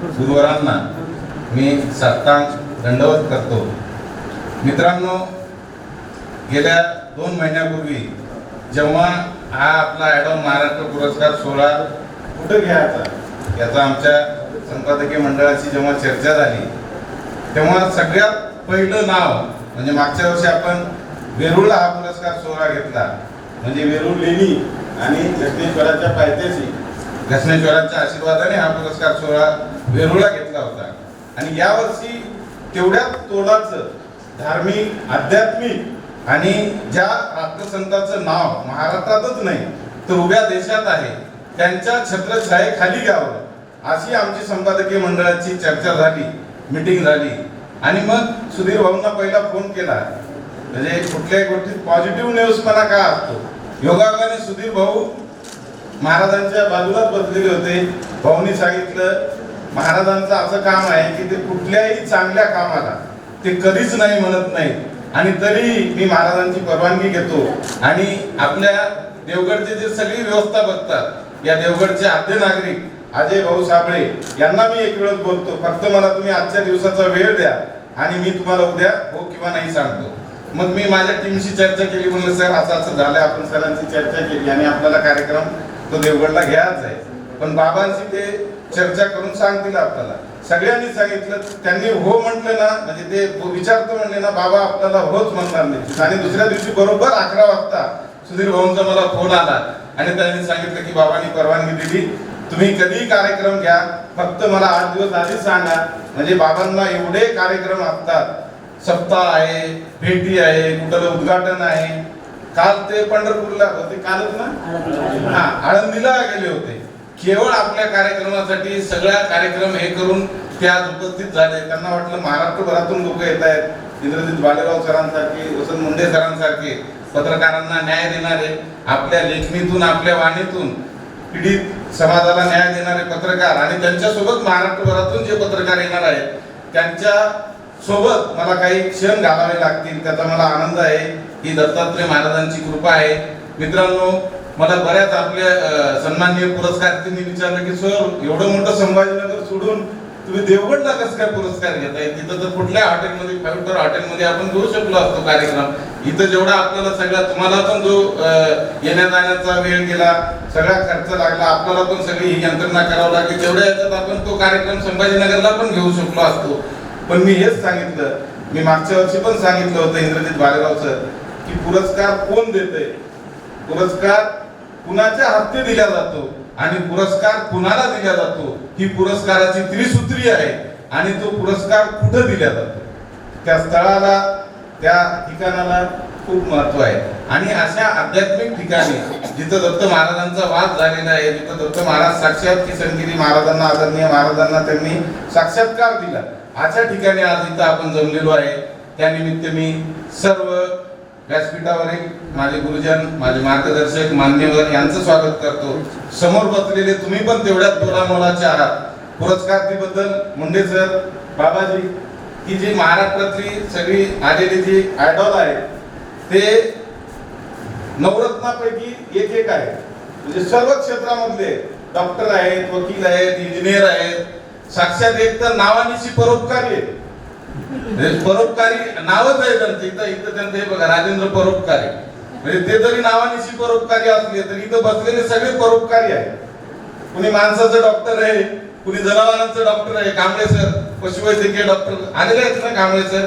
गुरुवारांना मी साष्टांग दंडवत करतो. मित्रांनो गेल्या दोन महिन्यापूर्वी जेव्हा हा आपला ॲडम महाराष्ट्र पुरस्कार सोहळा कुठं घ्यायचा याचा आमच्या संपादकीय मंडळाची जेव्हा चर्चा झाली तेव्हा सगळ्यात पहिलं नाव म्हणजे मागच्या वर्षी आपण वेरूळला हा पुरस्कार सोहळा घेतला म्हणजे वेरूळ लेणी आणि घटनेश्वराच्या पायथ्याशी घटनेश्वरांच्या आशीर्वादाने हा पुरस्कार सोहळा वेरुळा घेतला होता. आणि यावर्षी तेवढ्याच तोडाचं धार्मिक आध्यात्मिक आणि ज्या राष्ट्रसंताचं नाव महाराष्ट्रातच नाही तर उभ्या देशात आहे त्यांच्या छत्रछायेखाली घ्यावं अशी आमची संपादकीय मंडळाची चर्चा झाली मीटिंग झाली. आणि मग सुधीर भाऊंना पहिला फोन केला. म्हणजे कुठल्याही गोष्टीत पॉझिटिव्ह न्यूजपणा का असतो. योगायोगाने सुधीर भाऊ महाराजांच्या बाजूलाच बसलेले होते. भाऊनी सांगितलं महाराजांचं असं काम आहे की ते कुठल्याही चांगल्या कामाला ते कधीच नाही म्हणत नाही आणि तरी मी महाराजांची परवानगी घेतो. आणि आपल्या देवगडचे जे सगळी व्यवस्था बघतात या देवगडचे आद्य नागरिक अजय भाऊ साबळे यांना मी एक वेळच बोलतो. फक्त मला तुम्ही आजच्या दिवसाचा वेळ द्या आणि मी तुम्हाला उद्या हो किंवा नाही सांगतो. मग मी माझ्या टीमशी चर्चा केली म्हणलं सर असं असं झालं आपण सरांची चर्चा केली आणि आपल्याला कार्यक्रम तो देवगडला घ्यायचा आहे. पण बाबांशी ते चर्चा करून सांगतील आपल्याला. सगळ्यांनी सांगितलं त्यांनी हो म्हटलं ना म्हणजे ते विचारतो म्हणले ना बाबा आपल्याला होच म्हणणार नाही. आणि दुसऱ्या दिवशी बरोबर अकरा वाजता सुधीर भाऊंचा मला फोन आला. आणि त्यांनी सांगितलं की बाबांनी परवानगी दिली. तुम्ही कधीही कार्यक्रम घ्या. फक्त मला आठ दिवस आधीच सांगा. म्हणजे बाबांना एवढे कार्यक्रम असतात. सप्ताह आहे भेटी आहे कुठलं उद्घाटन आहे. काल ते पंढरपूरला होते कालच ना? हा आळंदीला गेले होते. केवळ आपल्या कार्यक्रमासाठी सगळ्या कार्यक्रम हे करून ते आज उपस्थित झाले. त्यांना वाटलं महाराष्ट्रभरातून लोक येत आहेत. इंद्रजित बालेराव सरांसारखे वसंत मुंडे सरांसारखे पत्रकारांना न्याय देणारे आपल्या लेखणीतून आपल्या वाणीतून पीडित समाजाला न्याय देणारे पत्रकार आणि त्यांच्यासोबत महाराष्ट्रभरातून जे पत्रकार येणार आहेत त्यांच्यासोबत मला काही क्षण घालावे लागतील त्याचा मला आनंद आहे. ही दत्तात्रय महाराजांची कृपा आहे. मित्रांनो मला बऱ्याच आपल्या सन्माननीय सन्माननीय पुरस्कारार्थींनी विचारलं की सर एवढं मोठं संभाजीनगर सोडून तुम्ही देवगडला कसं काय पुरस्कार घेताय? तिथं तर कुठल्या हॉटेलमध्ये फाईव्ह स्टार हॉटेलमध्ये आपण घेऊ शकलो असतो कार्यक्रम. इथं जेवढा आपल्याला सगळा तुम्हाला पण जो येण्या जाण्याचा वेळ गेला सगळा खर्च लागला आपल्याला पण सगळी ही यंत्रणा करावं लागली. तेवढ्या याच्यात आपण तो कार्यक्रम संभाजीनगरला पण घेऊ शकलो असतो. पण मी हेच सांगितलं मी मागच्या वर्षी पण सांगितलं होतं इंद्रजित बालेराव सर की पुरस्कार कोण देतंय? पुरस्कार कुणाच्या हस्ते दिला जातो आणि पुरस्कार कुणाला दिला जातो ही पुरस्काराची त्रिसूत्री आहे आणि तो पुरस्कार कुठं दिला जातो? त्या स्थळाला त्या ठिकाणाला खूप महत्त्व आहे. आणि अशा आध्यात्मिक ठिकाणी जिथं दत्त महाराजांचा वाद झालेला आहे जिथं दत्त महाराज साक्षात किसनगिरी महाराजांना आदरणीय महाराजांना त्यांनी साक्षात्कार दिला. अशा ठिकाणी आज इथं आपण जमलेलो आहे. त्यानिमित्त मी सर्व व्यासपीठावरील माझे गुरुजन माझे मार्गदर्शक मान्यवर यांचं स्वागत करतो. समोर बसलेले तुम्ही पण तेवढ्याच मोलाचे आहात. पुरस्काराबद्दल मुंडे सर बाबाजी ही जी महाराष्ट्रातली सगळी आलेली जी आयडॉल आहे ते नवरत्नापैकी एक एक आहे. म्हणजे सर्व क्षेत्रामधले डॉक्टर आहेत वकील आहेत इंजिनियर आहेत. साक्षात एक तर नावानिशी परोपकारी आहेत म्हणजे परोपकारी नावच आहे त्यांचं इथं इथं त्यांचं हे बघा राजेंद्र परोपकारी. म्हणजे ते जरी नावानिशी परोपकारी असले तरी इथं बसलेले सगळे परोपकारी आहेत. कुणी माणसाचं डॉक्टर आहे कुणी जनावरांचं डॉक्टर आहे कांबळे सर पशुवैद्यकीय डॉक्टर आलेले आहेत ना कांबळे सर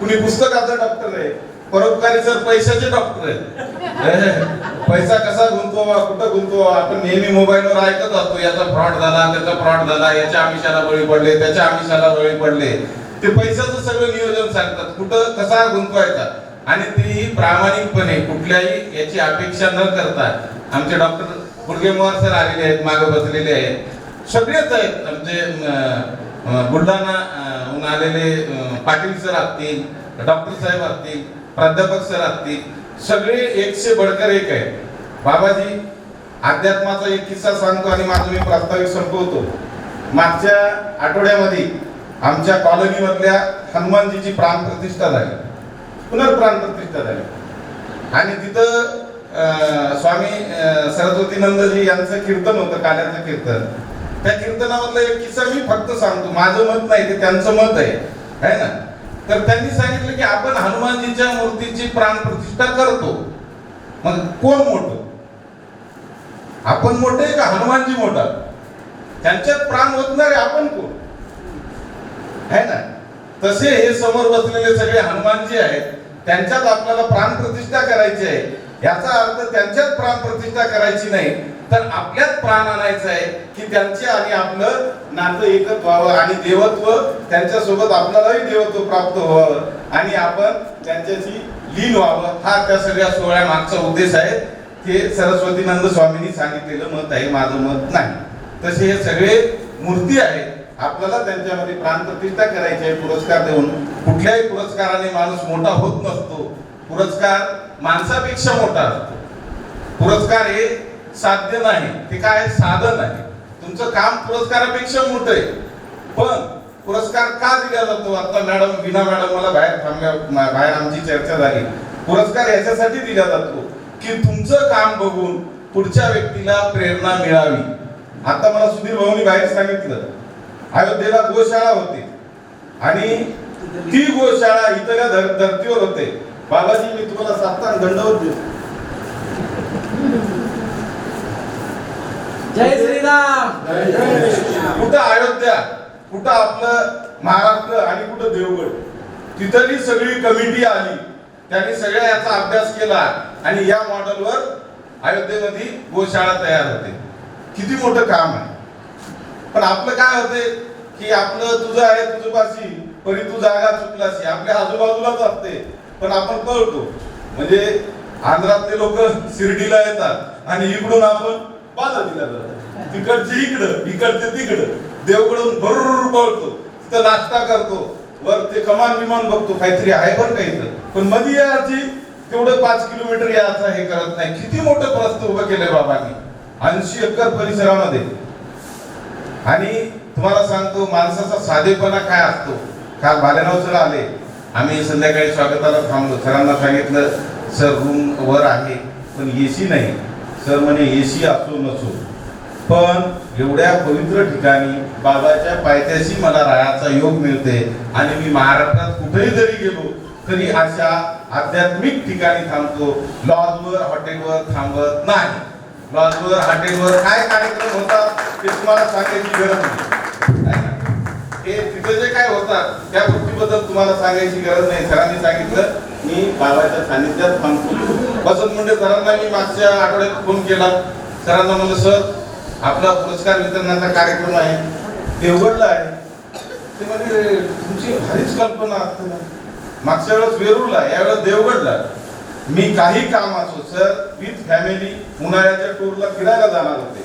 कुणी पुस्तकाचं डॉक्टर आहे परोपकारी सर पैशाचे डॉक्टर आहेत. पैसा कसा गुंतवावा कुठं गुंतवावा? आपण नेहमी मोबाईलवर ऐकत असतो याचा फ्रॉड झाला त्याचा फ्रॉड झाला याच्या आमिषाला बळी पडले त्याच्या आमिषाला बळी पडले. ते पैशाचं सगळं नियोजन सांगतात. कुठं कसा गुंतवायचा? आणि तेही प्रामाणिकपणे कुठल्याही याची अपेक्षा न करता आमचे डॉक्टर गुडगेमोहर सर आलेले आहेत मागे बसलेले आहेत. सगळेच आहेत. आमचे बुलढाणा आलेले पाटील सर असतील डॉक्टर साहेब असतील प्राध्यापक सर असतील सगळे एकशे बडकर एक आहे बाबाजी अध्यात्माचा एक किस्सा सांगतो आणि माझं मी प्रास्ताविक संपवतो. मागच्या आठवड्यामध्ये आमच्या कॉलनी मधल्या हनुमानजीची प्राणप्रतिष्ठा झाली. पुनर्प्राण प्रतिष्ठा झाली. आणि तिथं अं, स्वामी सरस्वती नंदजी यांचं कीर्तन होतं काल्याचं कीर्तन. त्या कीर्तनामधला एक किस्सा मी फक्त सांगतो. माझं मत नाही ते त्यांचं मत आहे. है ना? तर त्यांनी सांगितलं की आपण हनुमानजीच्या मूर्तीची प्राणप्रतिष्ठा करतो. मग कोण मोठं? आपण मोठे का? हनुमानजी मोठा? त्यांच्यात प्राण ओतणारे आपण कोण? है ना? तसे हे समोर बसलेले सगळे हनुमानजी आहेत त्यांच्यात आपल्याला प्राण प्रतिष्ठा करायची आहे. याचा अर्थ त्यांच्यात प्राण प्रतिष्ठा करायची नाही तर आपल्यात प्राण आणायचं आहे की त्यांचे आणि आपलं नातं एकच व्हावं आणि देवत्व त्यांच्यासोबत आपल्यालाही देवत्व प्राप्त व्हावं आणि आपण त्यांच्याशी लीन व्हावं. हा त्या सगळ्या सोहळ्या मागचा उद्देश आहे. ते सरस्वतीनंद स्वामींनी सांगितलेलं मत आहे माझं मत नाही. तसे हे सगळे मूर्ती आहेत आपल्याला त्यांच्यामध्ये प्राणप्रतिष्ठा करायची आहे पुरस्कार देऊन. कुठल्याही पुरस्काराने माणूस मोठा होत नसतो. पुरस्कार माणसापेक्षा मोठा असतो. पुरस्कार हे साध्य नाही ते काय साधन आहे? तुमचं काम पुरस्कारापेक्षा मोठं आहे. पण पुरस्कार का दिला जातो? आता मॅडम विना मॅडम मला बाहेर थांबल्या बाहेर आमची चर्चा झाली. पुरस्कार याच्यासाठी दिला जातो की तुमचं काम बघून पुढच्या व्यक्तीला प्रेरणा मिळावी. आता मला सुधीर भाऊनी बाहेर सांगितलं. अयोध्येला गोशाळा होती. आणि ती गोशाळा इथल्या धर- धर्तीवर होते. बाबाजी मी तुम्हाला साधताना दंडवत देतो जय श्रीराम! कुठं अयोध्या? कुठं आपलं महाराष्ट्र आणि कुठं देवगड? तिथली सगळी कमिटी आली. त्यांनी सगळ्या याचा अभ्यास केला आणि या मॉडेलवर अयोध्येमध्ये गोशाळा तयार होते. किती मोठं काम आहे. पण आपलं काय होते की आपलं तुझं आहे तुझं पाशी परी तू जागा चुकलाशी आपल्या आजूबाजूलाच असते पण आपण कळतो म्हणजे आंध्रातले लोक शिर्डीला येतात आणि इकडून आपण बालाजीला जातो. तिकडचे इकडं इकडचे तिकडं. देवकडून भरपूर पळतो. तिथं नाश्ता करतो. वर ते कमान विमान बघतो. काहीतरी आहे बरं काही इथं पण मध्ये याची तेवढं पाच किलोमीटर याचा हे करत नाही. किती मोठं प्रस्त उभं केलंय बाबांनी. ऐंशी एकर परिसरामध्ये. आणि तुम्हाला सांगतो माणसाचा साधेपणा काय असतो? काल भालेराव सर आले. आम्ही संध्याकाळी स्वागताला थांबलो. सरांना सांगितलं सर रूम वर आहे पण ए सी नाही. सर म्हणे ए सी असो नसो. पण एवढ्या पवित्र ठिकाणी बाबाच्या पायथ्याशी मला राहायचा योग मिळते आणि मी महाराष्ट्रात कुठेही जरी गेलो तरी अशा आध्यात्मिक ठिकाणी थांबतो. लॉजवर हॉटेलवर थांबत नाही. लॉजवर हॉटेलवर काय कार्यक्रम होतात ते तुम्हाला सांगायची गरज नाही. ते हे तिथे जे काय होतात त्या गोष्टीबद्दल तुम्हाला सांगायची गरज नाही. सरांनी सांगितलं मी बाबाच्या सानिध्यात थांबतो. वसंत मुंडे म्हणजे सरांना मी मागच्या आठवड्यात फोन केला. सरांना म्हणलं सर आपला पुरस्कार वितरणाचा कार्यक्रम आहे. देवगडला आहे. ते म्हणजे तुमची भारीच कल्पना. असते मागच्या वेळेस वेरूळला यावेळेस देवगडला. मी काही काम असो सर विथ फॅमिली उन्हाळ्याच्या टूरला फिरायला जाणार होते.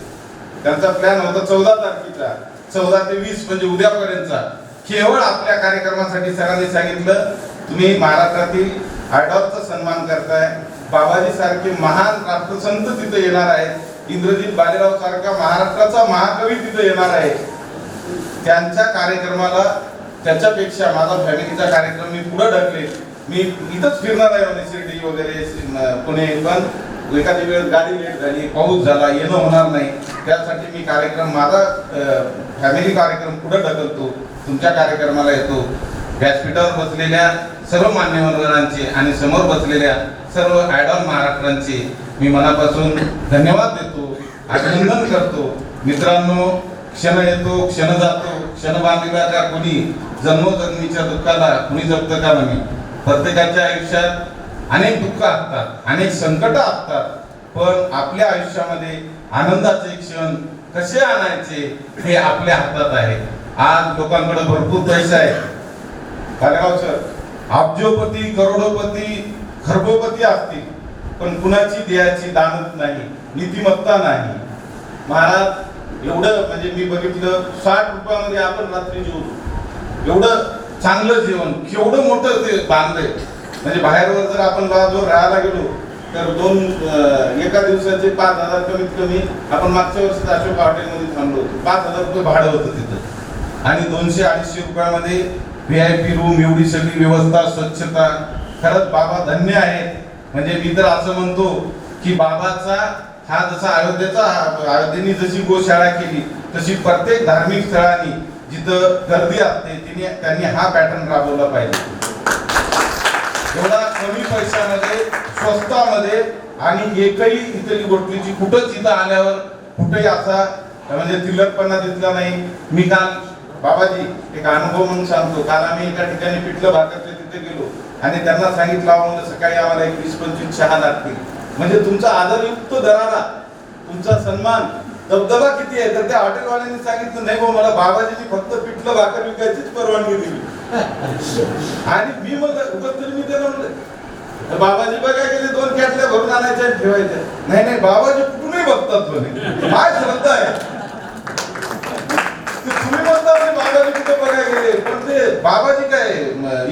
त्यांचा प्लॅन होता चौदा तारखेचा. चौदा ते वीस म्हणजे उद्यापर्यंतचा. केवळ आपल्या कार्यक्रमासाठी सरांनी सांगितलं तुम्ही महाराष्ट्रातील आयडॉलचा सन्मान करताय. बाबाजी सारखे महान राष्ट्रसंत तिथे येणार आहेत. इंद्रजित बालेराव सारखा महाराष्ट्राचा महाकवी तिथे येणार आहे. त्यांच्या कार्यक्रमाला त्याच्यापेक्षा माझा फॅमिलीचा कार्यक्रम मी पुढे ढकले मी इथंच फिरणार आहे म्हणे शिर्डी वगैरे पुणे. पण एखादी वेळ गाडी लेट झाली पाऊस झाला येणं होणार नाही. त्यासाठी मी कार्यक्रम माझा फॅमिली कार्यक्रम पुढे ढकलतो. तुमच्या कार्यक्रमाला येतो. व्यासपीठावर बसलेल्या सर्व मान्यवरांचे आणि समोर बसलेल्या सर्व आयडॉल महाराष्ट्रांचे मी मनापासून धन्यवाद देतो अभिनंदन करतो. मित्रांनो क्षण येतो क्षण जातो. क्षण बांधलेला का कोणी? जन्मोजन्मीच्या दुःखाला कुणी जपतं का म्हणे प्रत्येकाच्या आयुष्यात अनेक दुःख असतात अनेक संकट असतात पण आपल्या आयुष्यामध्ये आनंदाचे क्षण कसे आणायचे हे आपल्या हातात आहे. आज लोकांकडे भरपूर पैसा आहे कालेगाव सर अब्जोपती करोडोपती खरबोपती असतील पण कुणाची देहाची दानत नाही नीतिमत्ता नाही. महाराज एवढं म्हणजे मी बघितलं साठ रुपयामध्ये आपण रात्री जेवतो. एवढं चांगलं जेवण. केवढं मोठं ते बांधलंय म्हणजे बाहेरवर जर आपण बाजूवर राहायला गेलो तर दोन एका दिवसाचे पाच हजार कमीत कमी आपण मागच्या वर्षी अशोक हॉटेलमध्ये थांबलो होतो. पाच हजार रुपये भाडं होतं तिथं. आणि दोनशे अडीचशे रुपयामध्ये व्ही आय पी रूम एवढी सगळी व्यवस्था स्वच्छता. खरंच बाबा धन्य आहेत म्हणजे मी तर असं म्हणतो की बाबाचा हा जसा अयोध्येचा अयोध्येने जशी गोशाळा केली तशी प्रत्येक धार्मिक स्थळांनी जिथं गर्दी असते तिने त्यांनी हा पॅटर्न राबवला पाहिजे. एवढा कमी पैशामध्ये स्वस्तामध्ये आणि एकही इथली गोष्टीची कुठंच इथं आल्यावर कुठेही असा म्हणजे तिलकपणा दिसला नाही. मी काल बाबाजी एक अनुभव म्हणून सांगतो. काल आम्ही एका ठिकाणी पिठलं भागातले तिथे गेलो आणि त्यांना सांगितलं म्हणलं सकाळी आम्हाला एक वीस पंचवीस चहा लागतील. म्हणजे तुमचा आदरयुक्त दराला तुमचा सन्मान दबदबा किती आहे? तर त्या हॉटेलवाल्यांनी सांगितलं नाही भाऊ मला बाबाजीनी फक्त पिठलं भाकर विकायचीच परवानगी दिली. आणि मी मग उगाच तरी मी त्यांना म्हणलं तर बाबाजी बघा गेले दोन कॅटल्या भरून आणायच्या आणि ठेवायच्या. नाही नाही बाबाजी कुठूनही बघतात म्हणे. काय श्रद्धा आहे. तुम्ही म्हणता बाबाजी कुठे बघायला गेले? पण ते बाबाजी काय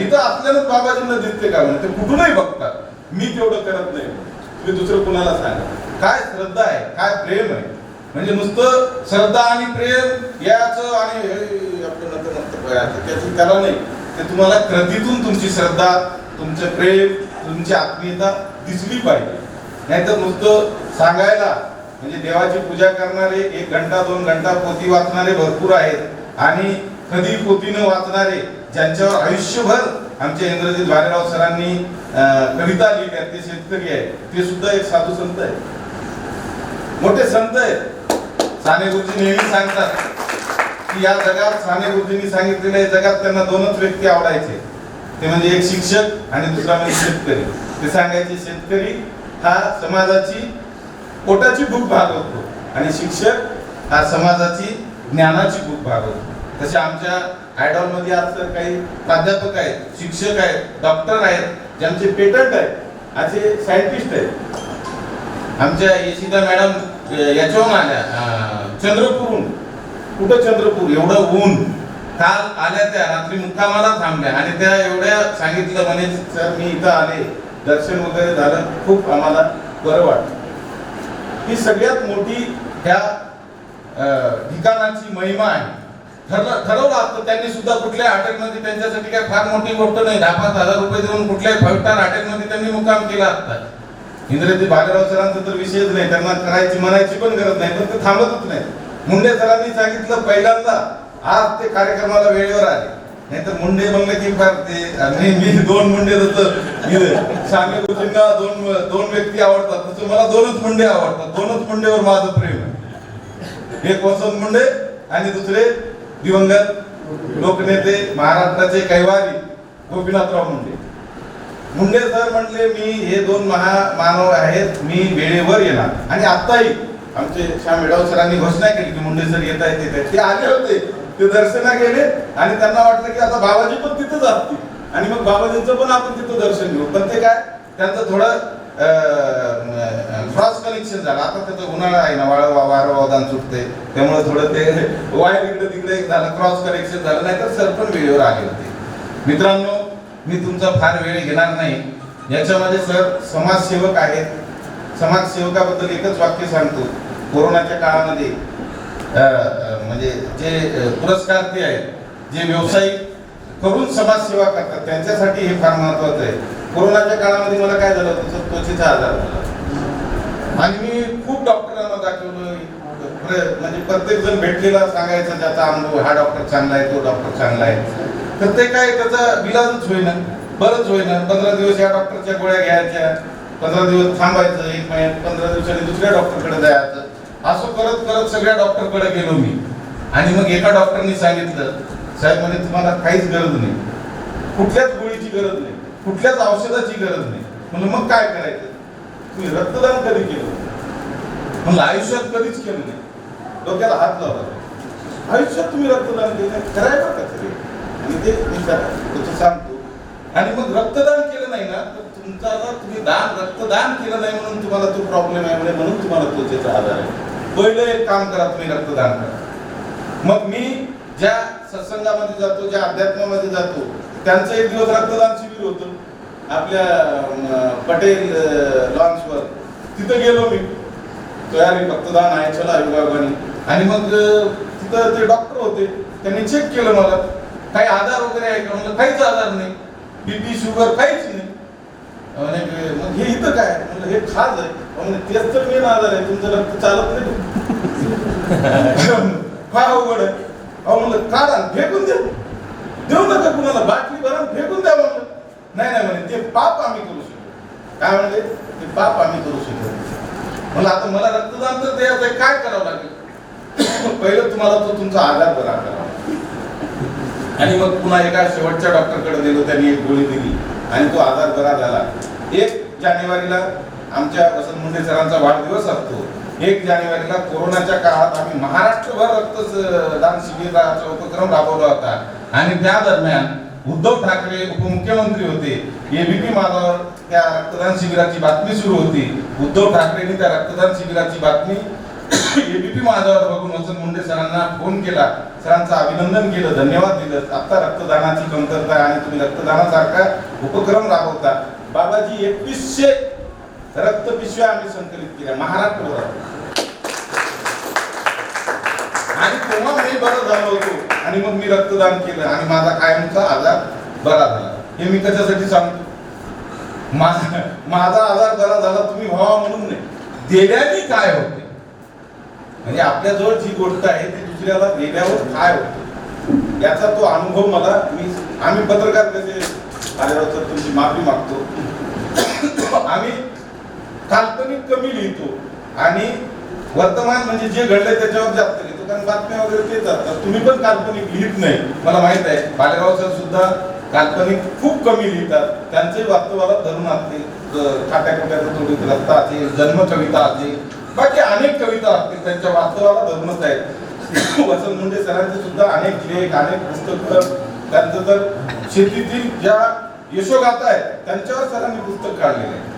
इथं असल्यानंच बाबाजींना दिसते का म्हणे? ते कुठूनही बघतात. मी तेवढं करत नाही. तुम्ही दुसरं कुणाला सांगा. काय श्रद्धा आहे काय प्रेम आहे? म्हणजे नुसतं श्रद्धा आणि प्रेम याचं आणि त्याची त्याला नाही. ते तुम्हाला कृतीतून तुमची श्रद्धा तुमचं प्रेम तुमची आत्मीयता दिसली पाहिजे. नाहीतर नुसतं सांगायला म्हणजे देवाची पूजा करणारे एक घंटा दोन घंटा पोती वाचणारे भरपूर आहेत आणि कधी पोतीनं न वाचणारे ज्यांच्यावर आयुष्यभर आमच्या इंद्रजित भालेराव सरांनी कविता लिहिल्या ते शेतकरी आहेत. ते सुद्धा एक साधू संत आहे मोठे संत आहेत. साने गुरुजी नेहमी सांगतात की या जगात साने गुरुजींनी सांगितलेलं आहे जगात त्यांना दोनच व्यक्ती आवडायचे. ते म्हणजे एक शिक्षक आणि दुसरा म्हणजे शेतकरी. ते सांगायचे शेतकरी हा समाजाची पोटाची भूक भागवतो आणि शिक्षक हा समाजाची ज्ञानाची भूक भागवतो. तसे आमच्या आयडॉलमध्ये आज तर काही प्राध्यापक आहेत शिक्षक आहेत डॉक्टर आहेत ज्यांचे पेटंट आहेत असे सायंटिस्ट आहेत. आमच्या यशिता मॅडम याच्यावरून आल्या चंद्रपूरहून. कुठं चंद्रपूर? एवढं ऊन. काल आल्या त्या रात्री मुक्कामाला थांबल्या. आणि त्या एवढ्या सांगितलं म्हणे सर मी इथं आले. दर्शन वगैरे झालं. खूप आम्हाला बरं वाटलं. ही सगळ्यात मोठी ह्या ठिकाणांची महिमा आहे. ठरलं ठरवलं असतं त्यांनी सुद्धा कुठल्या हॉटेलमध्ये त्यांच्यासाठी काय फार मोठी गोष्ट नाही. दहा पाच हजार रुपये देऊन कुठल्याही फाईव्ह स्टार हॉटेलमध्ये त्यांनी मुक्काम केला असता. इंद्रजी बाजीराव सरांचा तर विषयच नाही. त्यांना करायची म्हणायची पण गरज नाही पण ते थांबतच नाही. मुंडे सरांनी सांगितलं पहिल्यांदा आज ते कार्यक्रमाला वेळेवर आले. नाहीतर मुंडे म्हणलं की फार ते मी मी दोन मुंडे जसं सांगे गुरुजींना दोन दोन व्यक्ती आवडतात तसं मला दोनच मुंडे आवडतात. दोनच मुंडेवर माझं प्रेम आहे. एक वसंत मुंडे आणि दुसरे दिवंगत लोकनेते महाराष्ट्राचे कैवारी गोपीनाथराव मुंडे. मुंडे सर म्हटले मी हे दोन महा मानव आहेत मी वेळेवर येणार. आणि आत्ताही आमचे श्याम मेडाव सरांनी घोषणा केली की मुंडे सर येत आहेत येत आहेत. ते आले होते ते दर्शना गेले आणि त्यांना वाटलं की आता बाबाजी पण तिथंच असतील. आणि मग बाबाजींचं पण आपण तिथं दर्शन घेऊ. पण ते काय त्यांचं थोडं क्रॉस कनेक्शन झालं. आता त्याचं उन्हाळा आहे ना वाळ वारं वावदान सुटते त्यामुळे थोडं ते वायर इकडे तिकडे झालं क्रॉस कनेक्शन झालं. नाही तर सर पण वेळेवर आले होते. मित्रांनो मी तुमचा फार वेळ घेणार नाही. याच्यामध्ये सर समाजसेवक आहेत. समाजसेवकाबद्दल एकच वाक्य सांगतो. कोरोनाच्या काळामध्ये म्हणजे जे पुरस्कार ते आहेत जे व्यावसायिक करून समाजसेवा करतात त्यांच्यासाठी हे फार महत्वाचं आहे. कोरोनाच्या काळामध्ये मला काय झालं होतं त्वचेचा आजार झाला. आणि मी खूप डॉक्टरांना दाखवलं. प्र- म्हणजे प्रत्येक जण भेटलेला सांगायचा त्याचा अनुभव हा डॉक्टर चांगला आहे तो डॉक्टर चांगला आहे. तर ते काय त्याचा इलाजच होईना. बरंच होईना. पंधरा दिवस या डॉक्टरच्या गोळ्या घ्यायच्या. पंधरा दिवस थांबायचं एक महिन्यात पंधरा दिवसांनी दुसऱ्या डॉक्टरकडे जायचं. असं करत करत सगळ्या डॉक्टरकडे गेलो मी. आणि मग एका डॉक्टरनी सांगितलं साहेब म्हणे तुम्हाला काहीच गरज नाही. कुठल्याच गोळीची गरज नाही. कुठल्याच औषधाची गरज नाही. म्हणलं मग काय करायचं? तुम्ही रक्तदान कधी केलं? म्हणलं आयुष्यात कधीच केलं नाही. डोक्याला हात लावला. आयुष्यात तुम्ही रक्तदान केलं करायला का तरी? आणि ते त्याचं सांगतो. आणि मग रक्तदान केलं नाही ना तर तुमचा जर तुम्ही दान रक्तदान केलं नाही म्हणून तुम्हाला तो प्रॉब्लेम आहे म्हणे म्हणून तुम्हाला त्वचेचा आजार आहे. पहिलं एक काम करा तुम्ही रक्तदान करा. मग मी ज्या सत्संगामध्ये जातो ज्या अध्यात्मामध्ये जातो त्यांचं एक दिवस रक्तदान शिबिर होतं. आपल्या पटेल लॉन्सवर तिथं गेलो मी. तयारी रक्तदान आहे चला विभागाने आणि मग तिथं ते डॉक्टर होते. त्यांनी चेक केलं मला. काही आजार वगैरे आहे का? म्हणलं काहीच आजार नाही. बीपी शुगर काहीच नाही. मग हे इथं काय म्हणलं हे खाज आहे. म्हणजे तेच तर मेन आजार आहे. तुमचं रक्त चालत नाही. फार अवघड आहे. अहो म्हणलं काढा फेकून द्या. देऊ नका कुणाला. बाटली भरा फेकून द्या. म्हणलं नाही नाही म्हणे ते पाप आम्ही करू शकतो काय म्हणले? ते पाप आम्ही करू शकतो म्हणलं आता मला रक्तदान तर द्यायचं काय करावं लागेल? पहिलं तुम्हाला तो तुमचा आधार बरा करावा आणि मग पुन्हा एका शेवटच्या डॉक्टरकडे नेलो त्यांनी एक गोळी दिली आणि तो आजार बरा झाला. एक जानेवारीला आमच्या वसंत मुंडे सरांचा वाढदिवस असतो. एक जानेवारीला कोरोनाच्या काळात आम्ही महाराष्ट्रभर रक्तदान शिबिराचा उपक्रम राबवला होता. आणि त्या दरम्यान उद्धव ठाकरे उपमुख्यमंत्री होते. एबीपी माझावर त्या रक्तदान शिबिराची बातमी सुरू होती. उद्धव ठाकरेंनी त्या रक्तदान शिबिराची बातमी एबीपी माझ्यावर बघून वसंत मुंडे सरांना फोन केला. सरांचं अभिनंदन केलं धन्यवाद दिलं. आता रक्तदानाची कमतरता आहे आणि तुम्ही रक्तदानासारखा उपक्रम राबवता. बाबाजी एकवीसशे रक्त पिशव्या आम्ही संकलित केल्या. महाराष्ट्रभरात आणि तेव्हा मी बरं झालो होतो. आणि मग मी रक्तदान केलं. आणि माझा कायमचा आजार बरा झाला. हे मी कशासाठी सांगतो? माझा माझा आजार बरा झाला. तुम्ही व्हावा म्हणून नाही. देण्याने काय होते? म्हणजे आपल्या जवळ जी गोष्ट आहे ती दुसऱ्याला देण्यावर काय होतं? याचा तो अनुभव मला मी आम्ही पत्रकार कसे आलेलो तर तुमची माफी मागतो. आम्ही काल्पनिक कमी लिहितो आणि वर्तमान म्हणजे जे घडलंय त्याच्यावर जास्त लिहितो. कारण बातम्या वगैरे तेच तर तुम्ही पण काल्पनिक लिहित नाही. मला माहीत आहे बालेगाव सर सुद्धा काल्पनिक खूप कमी लिहितात. त्यांचे वास्तवाला धरून असते खाट्या खोट्याचं थोडी रस्ता असेल जन्म कविता असेल बाकी अनेक कविता असतील त्यांच्या वास्तवाला धरूनच आहेत वसंत मुंडे सरांचे सुद्धा अनेक लेख अनेक पुस्तकं त्यांचं तर शेतीतील ज्या यशोगाथा आहेत त्यांच्यावर सरांनी पुस्तक काढलेले आहे.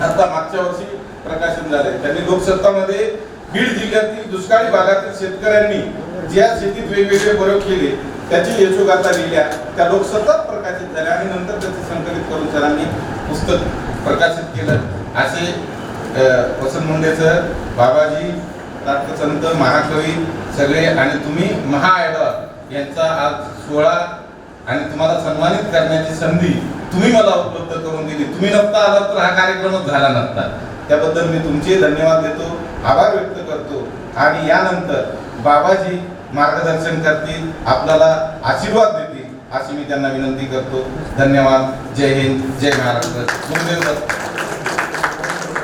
आता मागच्या वर्षी प्रकाशन झाले त्यांनी लोकसत्तामध्ये बीड जिल्ह्यातील दुष्काळी भागातील शेतकऱ्यांनी ज्या शेतीत वेगवेगळे प्रयोग केले त्याची यशोगाथा लिहिल्या त्या लोकसत्तात प्रकाशित झाल्या आणि नंतर त्याचे संकलित करून सरांनी पुस्तक प्रकाशित केलं. असे वसंत मुंडेचं बाबाजी राष्ट्रसंत महाकवी सगळे आणि तुम्ही महाआयडॉल यांचा आज सोहळा आणि तुम्हाला सन्मानित करण्याची संधी तुम्ही मला उपलब्ध करून दिली. तुम्ही नसता आलात तर हा कार्यक्रमच झाला नसता त्याबद्दल मी तुमचे धन्यवाद देतो आभार व्यक्त करतो आणि यानंतर बाबाजी मार्गदर्शन करतील आपल्याला आशीर्वाद देतील अशी मी त्यांना विनंती करतो. धन्यवाद. जय हिंद. जय महाराष्ट्र.